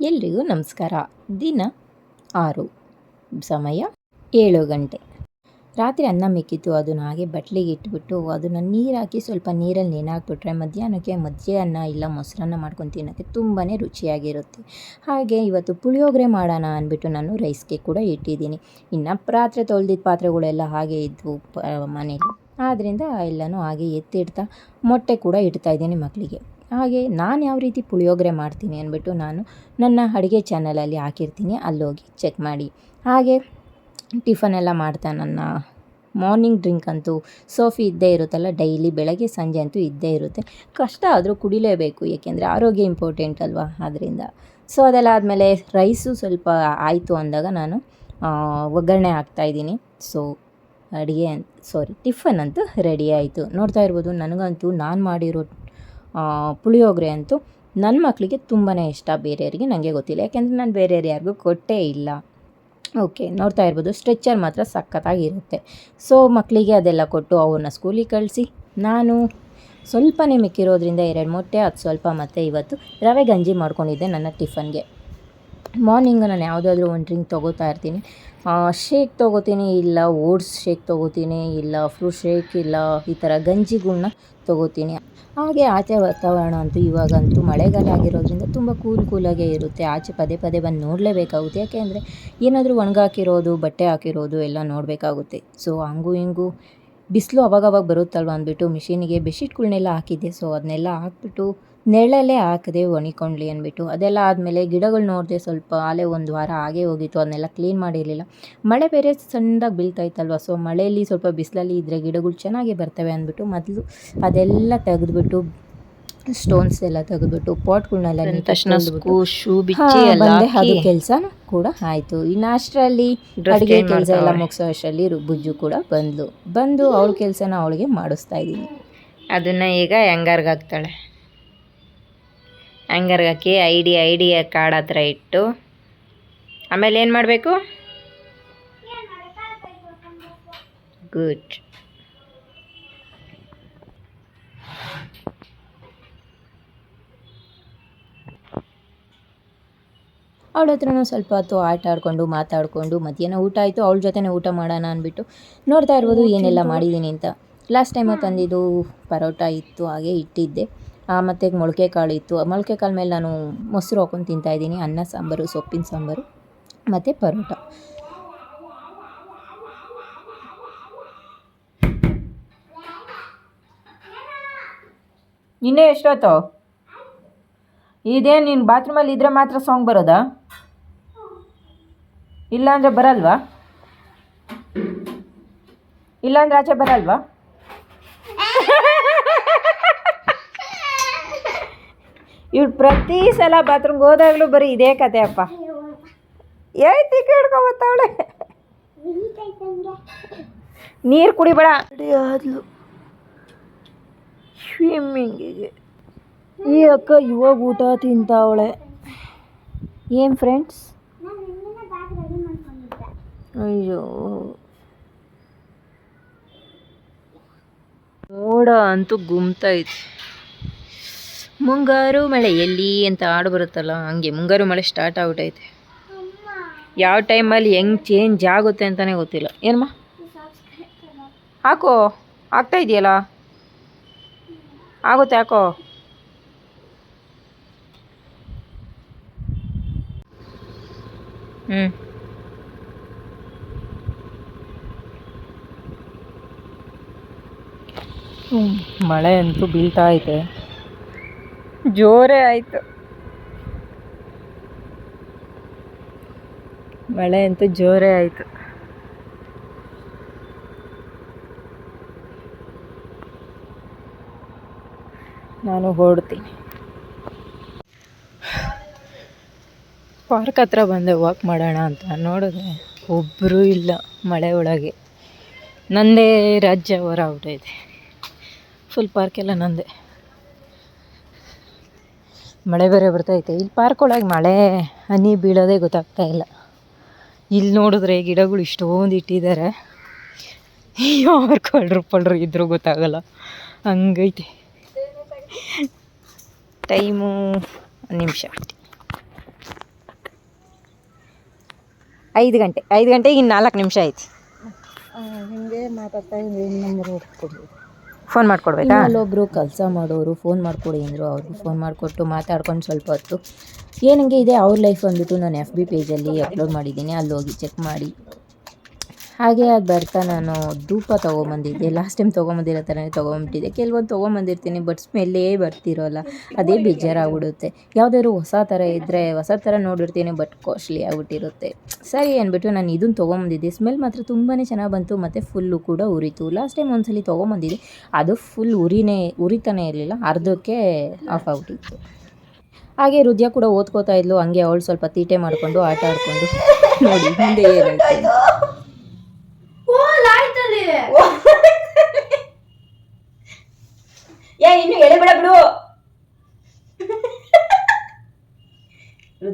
ಎಲ್ರಿಗೂ ನಮಸ್ಕಾರ. ದಿನ ಆರು, ಸಮಯ ಏಳು ಗಂಟೆ. ರಾತ್ರಿ ಅನ್ನ ಮಿಕ್ಕಿತ್ತು, ಅದನ್ನು ಹಾಗೆ ಬಟ್ಲಿಗೆ ಇಟ್ಬಿಟ್ಟು ಅದನ್ನು ನೀರು ಹಾಕಿ ಸ್ವಲ್ಪ ನೀರಲ್ಲಿ ನೆನೆಹಾಕ್ಬಿಟ್ರೆ ಮಧ್ಯಾಹ್ನಕ್ಕೆ ಮಜ್ಜೆ ಅನ್ನ ಇಲ್ಲ ಮೊಸರನ್ನ ಮಾಡ್ಕೊಂಡು ತಿನ್ನೋಕ್ಕೆ ತುಂಬಾ ರುಚಿಯಾಗಿರುತ್ತೆ. ಹಾಗೆ ಇವತ್ತು ಪುಳಿಯೋಗರೆ ಮಾಡೋಣ ಅಂದ್ಬಿಟ್ಟು ನಾನು ರೈಸ್ಗೆ ಕೂಡ ಇಟ್ಟಿದ್ದೀನಿ. ಇನ್ನು ಪಾತ್ರೆ ತೊಳೆದಿದ್ದ ಪಾತ್ರೆಗಳೆಲ್ಲ ಹಾಗೆ ಇದ್ವು ಮನೇಲಿ. ಆದ್ದರಿಂದ ಎಲ್ಲನೂ ಹಾಗೆ ಎತ್ತಿಡ್ತಾ ಮೊಟ್ಟೆ ಕೂಡ ಇಡ್ತಾ ಇದ್ದೀನಿ ಮಕ್ಕಳಿಗೆ. ಹಾಗೆ ನಾನು ಯಾವ ರೀತಿ ಪುಳಿಯೋಗರೆ ಮಾಡ್ತೀನಿ ಅಂದ್ಬಿಟ್ಟು ನಾನು ನನ್ನ ಅಡುಗೆ ಚಾನಲಲ್ಲಿ ಹಾಕಿರ್ತೀನಿ, ಅಲ್ಲೋಗಿ ಚೆಕ್ ಮಾಡಿ. ಹಾಗೆ ಟಿಫನ್ ಎಲ್ಲ ಮಾಡ್ತಾ ನನ್ನ ಮಾರ್ನಿಂಗ್ ಡ್ರಿಂಕ್ ಅಂತೂ ಸೋಫಿ ಇದ್ದೇ ಇರುತ್ತಲ್ಲ ಡೈಲಿ ಬೆಳಗ್ಗೆ ಸಂಜೆ ಅಂತೂ ಇದ್ದೇ ಇರುತ್ತೆ. ಕಷ್ಟ ಆದರೂ ಕುಡಿಲೇಬೇಕು, ಏಕೆಂದರೆ ಆರೋಗ್ಯ ಇಂಪಾರ್ಟೆಂಟ್ ಅಲ್ವಾ ಆದ್ದರಿಂದ ಸೊ ಅದೆಲ್ಲ ಆದಮೇಲೆ ರೈಸು ಸ್ವಲ್ಪ ಆಯಿತು ಅಂದಾಗ ನಾನು ಒಗ್ಗರಣೆ ಹಾಕ್ತಾಯಿದ್ದೀನಿ ಸೊ ಅಡುಗೆ ಸಾರಿ ಟಿಫನ್ ಅಂತೂ ರೆಡಿ ಆಯಿತು. ನೋಡ್ತಾ ಇರ್ಬೋದು, ನನಗಂತೂ ನಾನು ಮಾಡಿರೋ ಪುಳಿಯೋಗರೆ ಅಂತೂ ನನ್ನ ಮಕ್ಕಳಿಗೆ ತುಂಬಾ ಇಷ್ಟ. ಬೇರೆಯವರಿಗೆ ನನಗೆ ಗೊತ್ತಿಲ್ಲ. ಯಾಕೆಂದರೆ ನಾನು ಬೇರೆಯವ್ರು ಯಾರಿಗೂ ಕೊಟ್ಟೇ ಇಲ್ಲ. ಓಕೆ, ನೋಡ್ತಾ ಇರ್ಬೋದು. ಸ್ಟ್ರೆಚ್ಚರ್ ಮಾತ್ರ ಸಖತ್ತಾಗಿರುತ್ತೆ. ಸೊ ಮಕ್ಕಳಿಗೆ ಅದೆಲ್ಲ ಕೊಟ್ಟು ಅವ್ರನ್ನ ಸ್ಕೂಲಿಗೆ ಕಳಿಸಿ. ನಾನು ಸ್ವಲ್ಪನೇ ಮಿಕ್ಕಿರೋದ್ರಿಂದ ಎರಡು ಮೊಟ್ಟೆ, ಅದು ಸ್ವಲ್ಪ ಮತ್ತು ಇವತ್ತು ರವೆ ಗಂಜಿ ಮಾಡ್ಕೊಂಡಿದ್ದೆ ನನ್ನ ಟಿಫನ್ಗೆ. ಮಾರ್ನಿಂಗ್ ನಾನು ಯಾವುದಾದ್ರೂ ಒಂದು ಡ್ರಿಂಕ್ ತೊಗೋತಾ ಇರ್ತೀನಿ. ಶೇಕ್ ತೊಗೋತೀನಿ ಇಲ್ಲ ಓಟ್ಸ್ ಶೇಕ್ ತೊಗೋತೀನಿ ಇಲ್ಲ ಫ್ರೂಟ್ ಶೇಕ್ ಇಲ್ಲ ಈ ಥರ ಗಂಜಿಗಳ್ನ ತೊಗೋತೀನಿ. ಹಾಗೆ ಆಚೆ ವಾತಾವರಣ ಅಂತೂ ಇವಾಗಂತೂ ಮಳೆಗಾಲ ಆಗಿರೋದ್ರಿಂದ ತುಂಬ ಕೂಲ್ ಕೂಲಾಗೇ ಇರುತ್ತೆ. ಆಚೆ ಪದೇ ಪದೇ ಬಂದು ನೋಡಲೇಬೇಕಾಗುತ್ತೆ. ಯಾಕೆಂದರೆ ಏನಾದರೂ ಒಣಗಾಕಿರೋದು, ಬಟ್ಟೆ ಹಾಕಿರೋದು ಎಲ್ಲ ನೋಡಬೇಕಾಗುತ್ತೆ. ಸೊ, ಹಂಗೂ ಹಿಂಗೂ ಬಿಸಿಲು ಅವಾಗವಾಗ ಬರುತ್ತಲ್ವ ಅಂದ್ಬಿಟ್ಟು ಮಿಷಿನಿಗೆ ಬೆಡ್ಶೀಟ್ಗಳ್ನೆಲ್ಲ ಹಾಕಿದ್ದೆ. ಸೊ, ಅದನ್ನೆಲ್ಲ ಹಾಕ್ಬಿಟ್ಟು ನೆರಳಲ್ಲೇ ಹಾಕಿದೆ ಒಣಿಕೊಂಡ್ಲಿ ಅಂದ್ಬಿಟ್ಟು ಅದೆಲ್ಲ ಆದಮೇಲೆ ಗಿಡಗಳು ನೋಡಿದೆ ಸ್ವಲ್ಪ ಆಲೇ ಒಂದು ವಾರ ಹಾಗೆ ಹೋಗಿತ್ತು ಅದನ್ನೆಲ್ಲ ಕ್ಲೀನ್ ಮಾಡಿರಲಿಲ್ಲ. ಮಳೆ ಬೇರೆ ಸಣ್ಣದಾಗಿ ಬೀಳ್ತಾಯಿತ್ತಲ್ವ ಸೊ ಮಳೆಯಲ್ಲಿ ಸ್ವಲ್ಪ ಬಿಸಿಲಲ್ಲಿ ಇದ್ದರೆ ಗಿಡಗಳು ಚೆನ್ನಾಗಿ ಬರ್ತವೆ ಅಂದ್ಬಿಟ್ಟು ಮೊದಲು ಅದೆಲ್ಲ ತೆಗೆದ್ಬಿಟ್ಟು ಸ್ಟೋನ್ಸ್ ಎಲ್ಲ ತೆಗೆದ್ಬಿಟ್ಟು ಪಾಟ್ಗಳನ್ನೆಲ್ಲ ತಕ್ಷಣ ಶೂ ಬಿಚ್ಚಿ ಅದು ಕೆಲಸ ಕೂಡ ಆಯಿತು. ಇನ್ನು ಅಷ್ಟರಲ್ಲಿ ಅಡುಗೆ ಕೆಲಸ ಎಲ್ಲ. ಮುಗಿಸೋ ಅಷ್ಟರಲ್ಲಿ ಬುಜ್ಜು ಕೂಡ ಬಂದ್ಲು. ಬಂದು ಅವಳ ಕೆಲಸನ ಅವಳಿಗೆ ಮಾಡಿಸ್ತಾ ಇದ್ದೀನಿ. ಅದನ್ನ ಈಗ ಹೆಂಗಾರ್ಗಾಗ್ತಾಳೆ ಹಾಕ್ತಾಳೆ? ಹ್ಯಾಂಗರ್ಗೆ ಹಾಕಿ ಐಡಿ ಡಿ ಕಾರ್ಡ್ ಹತ್ರ ಇಟ್ಟು ಆಮೇಲೆ ಏನು ಮಾಡಬೇಕು? ಗುಡ್ ಅವಳ ಹತ್ರನೂ ಸ್ವಲ್ಪ ಹೊತ್ತು ಆಟ ಆಡ್ಕೊಂಡು ಮಾತಾಡಿಕೊಂಡು ಮಧ್ಯಾಹ್ನ ಊಟ ಆಯಿತು ಅವಳ ಜೊತೆನೇ ಊಟ ಮಾಡೋಣ ಅಂದ್ಬಿಟ್ಟು ನೋಡ್ತಾ ಇರ್ಬೋದು ಏನೆಲ್ಲ ಮಾಡಿದ್ದೀನಿ ಅಂತ. ಲಾಸ್ಟ್ ಟೈಮು ತಂದಿದ್ದು ಪರೋಟ ಇತ್ತು ಹಾಗೆ ಇಟ್ಟಿದ್ದೆ. ಮತ್ತು ಮೊಳಕೆ ಕಾಳು ಇತ್ತು. ಮೊಳಕೆ ಕಾಳು ಮೇಲೆ ನಾನು ಮೊಸರು ಹಾಕೊಂಡು ತಿಂತಾಯಿದ್ದೀನಿ ಅನ್ನ ಸಾಂಬಾರು, ಸೊಪ್ಪಿನ ಸಾಂಬಾರು, ಮತ್ತು ಪರೋಟ. ಇನ್ನೇ ಎಷ್ಟೊತ್ತು? ಇದೇನು ನೀನು ಬಾತ್ರೂಮಲ್ಲಿ ಇದ್ರೆ ಮಾತ್ರ ಸಾಂಗ್ ಬರೋದಾ? ಇಲ್ಲಾಂದರೆ ಬರಲ್ವಾ? ಇಲ್ಲಾಂದ್ರೆ ಆಚೆ ಬರಲ್ವಾ? ಇವ್ಳು ಪ್ರತಿ ಸಲ ಬಾತ್ರೂಮ್ಗೆ ಹೋದಾಗಲೂ ಬರೀ ಇದೇ ಕತೆ ಅಪ್ಪ. ಏಯ್ತಿ ಕೇಳ್ಕೊಬತ್ತವಳೆ ನೀರು ಕುಡಿಬೇಡ. ಆದ್ಲು. ಸ್ವಿಮ್ಮಿಂಗಿಗೆ ಈ ಅಕ್ಕ ಇವಾಗ ಊಟ ತಿಂತಾವಳೆ. ಏನು ಫ್ರೆಂಡ್ಸ್ ಅಯ್ಯೋ. ಮೋಡ ಅಂತೂ ಗುಮ್ತೈತೆ ಮುಂಗಾರು ಮಳೆ ಎಲ್ಲಿ ಅಂತ ಹಾಡು ಬರುತ್ತಲ್ಲ, ಹಂಗೆ ಮುಂಗಾರು ಮಳೆ ಸ್ಟಾರ್ಟ್ ಆಗ್ಬಿಟ್ಟೈತೆ ಯಾವ ಟೈಮಲ್ಲಿ ಹೆಂಗೆ ಚೇಂಜ್ ಆಗುತ್ತೆ ಅಂತಲೇ ಗೊತ್ತಿಲ್ಲ. ಏನಮ್ಮ? ಹಾಕೋ ಆಗ್ತಾ ಇದೆಯಲ್ಲ? ಆಗುತ್ತೆ, ಹಾಕೋ. ಹ್ಞೂ ಮಳೆ ಅಂತೂ ಬೀಳ್ತಾ ಐತೆ. ಜೋರೇ ಆಯಿತು. ಮಳೆ ಅಂತೂ ಜೋರೇ ಆಯಿತು. ನಾನು ಹೊರಡ್ತೀನಿ. ಪಾರ್ಕ್ ಹತ್ರ ಬಂದೆ ವಾಕ್ ಮಾಡೋಣ ಅಂತ ನೋಡಿದ್ರೆ ಒಬ್ಬರೂ ಇಲ್ಲ ಮಳೆ ಒಳಗೆ. ನಂದೇ ರಾಜ್ಯ ಹೊರ ಇದೆ. ಫುಲ್ ಪಾರ್ಕೆಲ್ಲ ನಂದೆ. ಮಳೆ ಬೇರೆ ಬರ್ತೈತೆ ಇಲ್ಲಿ ಪಾರ್ಕ್ ಒಳಗೆ ಮಳೆ, ಹನಿ ಬೀಳೋದೇ ಗೊತ್ತಾಗ್ತಾ ಇಲ್ಲ. ಇಲ್ಲಿ ನೋಡಿದ್ರೆ ಗಿಡಗಳು ಇಷ್ಟೊಂದು ಇಟ್ಟಿದ್ದಾರೆ. ಯಾರು ಕಳ್ರು ಪಳ್ರು, ಇದ್ರೂ ಗೊತ್ತಾಗಲ್ಲ. ಹಂಗೈತೆ. ಟೈಮು ನಿಮಿಷ. ಐದು ಗಂಟೆ, ಐದು ಗಂಟೆಗೆ ಇನ್ನು ನಾಲ್ಕು ನಿಮಿಷ ಆಯ್ತು. ಹಿಂಗೆ ಮಾತಾಡ್ತಾ ಫೋನ್ ಮಾಡ್ಕೊಡ್ಬೇಕಾ? ಅಲ್ಲೊಬ್ರು ಕೆಲಸ ಮಾಡೋರು ಫೋನ್ ಮಾಡ್ಕೊಡಿ ಅಂದರು, ಅವ್ರಿಗೆ ಫೋನ್ ಮಾಡಿಕೊಟ್ಟು ಮಾತಾಡ್ಕೊಂಡು ಸ್ವಲ್ಪ ಹೊತ್ತು. ಏನಂಗೆ ಇದೆ, ಅವ್ರ ಲೈಫ್ ಅಂದ್ಬಿಟ್ಟು ನಾನು ಎಫ್ ಬಿ ಪೇಜಲ್ಲಿ ಅಪ್ಲೋಡ್ ಮಾಡಿದ್ದೀನಿ ಅಲ್ಲಿ ಹೋಗಿ ಚೆಕ್ ಮಾಡಿ. ಹಾಗೆ ಅದು ಬರ್ತಾ ನಾನು ಧೂಪ ತೊಗೊಂಬಂದಿದ್ದೆ. ಲಾಸ್ಟ್ ಟೈಮ್ ತೊಗೊಂಬಂದಿರೋ ಥರನೇ ತೊಗೊಂಬಿಟ್ಟಿದ್ದೆ. ಕೆಲವೊಂದು ತೊಗೊಂಬಂದಿರ್ತೀನಿ ಬಟ್ ಸ್ಮೆಲ್ಲೇ ಬರ್ತಿರೋಲ್ಲ. ಅದೇ ಬೇಜಾರಾಗ್ಬಿಡುತ್ತೆ. ಯಾವುದಾದ್ರು ಹೊಸ ಥರ ಇದ್ದರೆ ಹೊಸ ಥರ ನೋಡಿರ್ತೀನಿ ಬಟ್ ಕಾಸ್ಟ್ಲಿ ಆಗ್ಬಿಟ್ಟಿರುತ್ತೆ. ಸರಿ ಅಂದ್ಬಿಟ್ಟು ನಾನು ಇದನ್ನು ತೊಗೊಂಬಂದಿದ್ದೆ. ಸ್ಮೆಲ್ ಮಾತ್ರ ತುಂಬಾ ಚೆನ್ನಾಗಿ ಬಂತು, ಮತ್ತು ಫುಲ್ಲು ಕೂಡ ಉರಿತು. ಲಾಸ್ಟ್ ಟೈಮ್ ಒಂದ್ಸಲಿ ತೊಗೊಂಬಂದಿದ್ದೆ. ಅದು ಫುಲ್ ಉರಿನೇ, ಉರಿತಾನೆ ಇರಲಿಲ್ಲ. ಅರ್ಧಕ್ಕೆ ಆಫ್ ಆಗ್ಬಿಟ್ಟಿತ್ತು. ಹಾಗೆ ಹೃದಯ ಕೂಡ ಓದ್ಕೋತಾ ಇದ್ಲು. ಹಂಗೆ ಅವಳು ಸ್ವಲ್ಪ ತೀಟೆ ಮಾಡಿಕೊಂಡು, ಆಟ ಆಡಿಕೊಂಡು ನೋಡಿ, ಮುಂದೆ ಏನಾಯ್ತು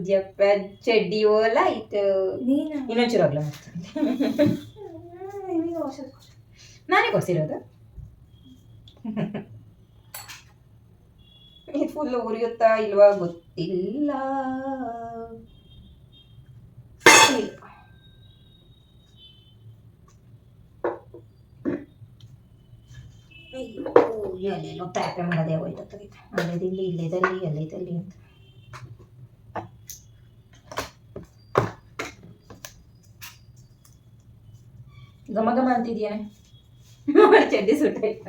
ಹೃದಯಪ್ಪ ಚಡ್ಡಿ ಓಲ ಆಯ್ತು ಇನ್ನೊಂಚೂರು ಹೋಗ್ಲ ನಾನೇ ಕೊಡ್ಸಿರೋದು? ಇದು ಫುಲ್ ಉರಿಯುತ್ತಾ ಇಲ್ವಾ ಗೊತ್ತಿಲ್ಲ. ಮಾಡೋದೇ ಹೋಯ್ತು ಅಲ್ಲೇದಿಲ್ಲಿ ಇಲ್ಲೇದಲ್ಲಿ ಅಲ್ಲೇದಲ್ಲಿ ಅಂತ. ಘಮ ಘಮ ಅಂತಿದ್ಯಾನೆ? ಚಡ್ಡಿ ಸುಟ್ಟಾಯ್ತ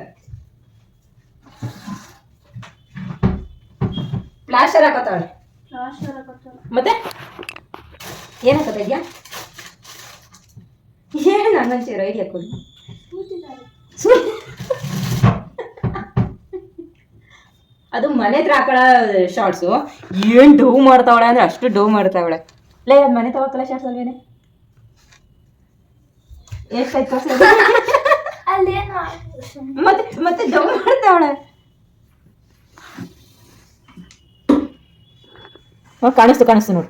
ಪ್ಲಾಸ್ಟರ್ ಹಾಕೋತಾಳೆ. ಮತ್ತೆ? ಏನು ಹಾಕೋತಾ ಇದ್ಯಾ? ಏನು ನನ್ನೊಂಚೂರು ಐಡಿಯಾ ಕೊಡಿ. ಅದು ಮನೆ ಹತ್ರ ಹಾಕೊಳ್ಳೋ ಶಾರ್ಟ್ಸು ಏನು ಡೌ ಮಾಡ್ತಾವಳೆ ಅಂದ್ರೆ ಅಷ್ಟು ಡೋ ಮಾಡ್ತಾವಳೆ. ಲೇ ಅದು ಮನೆ ತಗೋಕಲ್ಲ ಶಾರ್ಟ್ಸ್ ಅಲ್ವೇನೆ? ಎಷ್ಟಾಯ್ತು ತೋರ್ಸು ಅದು? ಮತ್ತೆ ಮತ್ತೆ ಡೌ ಮಾಡ್ತಾವಳೆ ನೋಡಿ ಕಾಣಿಸ್ತು ಕಾಣಿಸ್ತು ನೋಡು.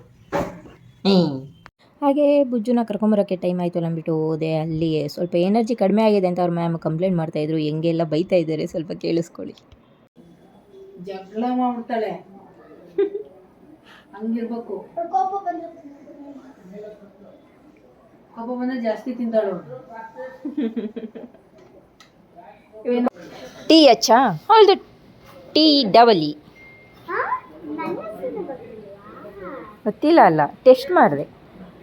ಹಾಗೆ ಬುಜ್ಜುನ ಕರ್ಕೊಂಬರೋಕ್ಕೆ ಟೈಮ್ ಆಯಿತು ಅಂದ್ಬಿಟ್ಟು ಹೋದೆ. ಅಲ್ಲಿ ಸ್ವಲ್ಪ ಎನರ್ಜಿ ಕಡಿಮೆ ಆಗಿದೆ ಅಂತ ಅವ್ರ ಮ್ಯಾಮ್ ಕಂಪ್ಲೇಂಟ್ ಮಾಡ್ತಾ ಮಾಡ್ತಾಯಿದ್ರು ಹೆಂಗೆಲ್ಲ ಬೈತಾ ಇದ್ದಾರೆ ಸ್ವಲ್ಪ ಕೇಳಿಸ್ಕೊಳ್ಳಿ. ಜಗಳ ಮಾಡ್ಬಿಡ್ತಾಳೆ ಹಂಗಿರ್ಬೇಕು. ಕೋಪ ಬಂದ್ರೆ ಜಾಸ್ತಿ ತಿಂತಾಳು ಟಿ ಎಚ್ಚಾ ಹೌದು. T double E. ಗೊತ್ತಿಲ್ಲ ಅಲ್ಲ. ಟೆಸ್ಟ್ ಮಾಡಿದೆ.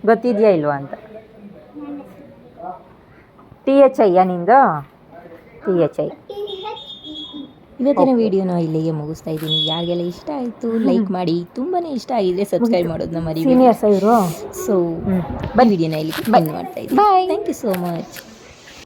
ಗೊತ್ತಿದೆಯಾ ಇಲ್ವಾ ಅಂತ. ಟಿ ಎಚ್ ಐಯಾ ನಿಂದು? T H I. ಇವತ್ತಿನ ವಿಡಿಯೋನ ಇಲ್ಲಿಗೆ ಮುಗಿಸ್ತಾ ಇದ್ದೀನಿ. ಯಾರಿಗೆಲ್ಲ ಇಷ್ಟ ಆಯಿತು ಲೈಕ್ ಮಾಡಿ ತುಂಬಾ ಇಷ್ಟ ಆಗಿದೆ ಸಬ್ಸ್ಕ್ರೈಬ್ ಮಾಡೋದು ಮರಿ ಸೀನಿಯರ್ಸ್ ಇವರು ಸೊ ಬಂದಿದ್ದೀನಿ ವಿಡಿಯೋನ ಇಲ್ಲಿ ಬಂದ್ ಮಾಡ್ತಾ ಇದ್ದೀನಿ. Thank you so much